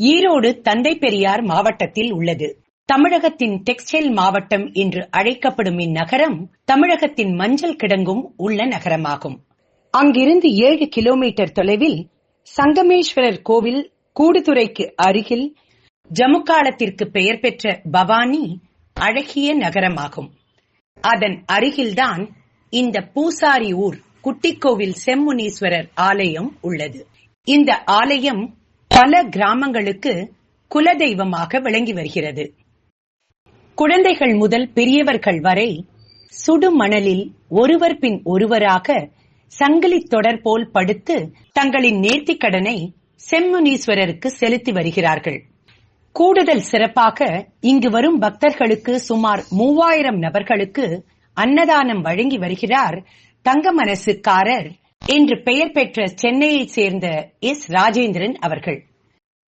ஈரோடு தந்தை பெரியார் மாவட்டத்தில் உள்ளது. தமிழகத்தின் டெக்ஸ்டைல் மாவட்டம் என்று அழைக்கப்படும் இந்நகரம் தமிழகத்தின் மஞ்சள் கிடங்கும் உள்ள நகரமாகும். அங்கிருந்து ஏழு கிலோமீட்டர் தொலைவில் சங்கமேஸ்வரர் கோவில் கூடுதுறைக்கு அருகில் ஜம்மு காலத்திற்கு பெயர் பெற்ற பவானி அழகிய நகரமாகும். அதன் அருகில்தான் இந்த பூசாரி ஊர் குட்டிக்கோவில் செம்முனீஸ்வரர் ஆலயம் உள்ளது. இந்த ஆலயம் பல கிராமங்களுக்கு குலதெய்வமாக விளங்கி வருகிறது. குழந்தைகள் முதல் பெரியவர்கள் வரை சுடுமணலில் ஒருவர் பின் ஒருவராக சங்கிலி தொடர் போல் படுத்து தங்களின் நேர்த்திக் கடனை செம்முனீஸ்வரருக்கு செலுத்தி வருகிறார்கள். கூடுதல் சிறப்பாக இங்கு வரும் பக்தர்களுக்கு சுமார் மூவாயிரம் நபர்களுக்கு அன்னதானம் வழங்கி வருகிறார் தங்கமனசுக்காரர் இன்று பெயர் பெற்ற சென்னையைச் சேர்ந்த எஸ். ராஜேந்திரன் அவர்கள்.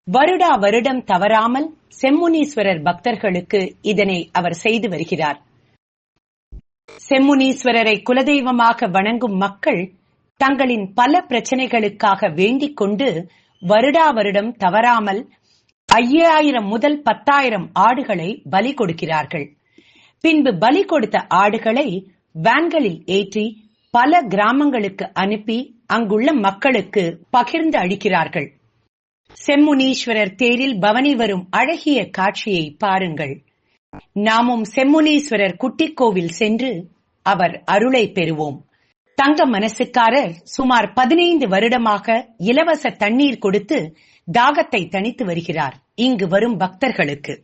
வருடா வருடம் தவறாமல் செம்முனீஸ்வரர் பக்தர்களுக்கு இதனை அவர் செய்து வருகிறார். செம்முனீஸ்வரரை குலதெய்வமாக வணங்கும் மக்கள் தங்களின் பல பிரச்சனைகளுக்காக வேண்டிக் கொண்டு வருடா வருடம் தவறாமல் ஐயாயிரம் முதல் பத்தாயிரம் ஆடுகளை பலி கொடுக்கிறார்கள். பின்பு பலி கொடுத்த ஆடுகளை வேன்களில் ஏற்றி பல கிராமங்களுக்கு அனுப்பி அங்குள்ள மக்களுக்கு பகிர்ந்து அளிக்கிறார்கள். செம்முனீஸ்வரர் தேரில் பவனி வரும் அழகிய காட்சியை பாருங்கள். நாமும் செம்முனீஸ்வரர் குட்டிக்கோவில் சென்று அவர் அருளை பெறுவோம். தங்க மனசுக்காரர் சுமார் பதினைந்து வருடமாக இலவச தண்ணீர் கொடுத்து தாகத்தை தணித்து வருகிறார். இங்கு வரும் பக்தர்களுக்கு.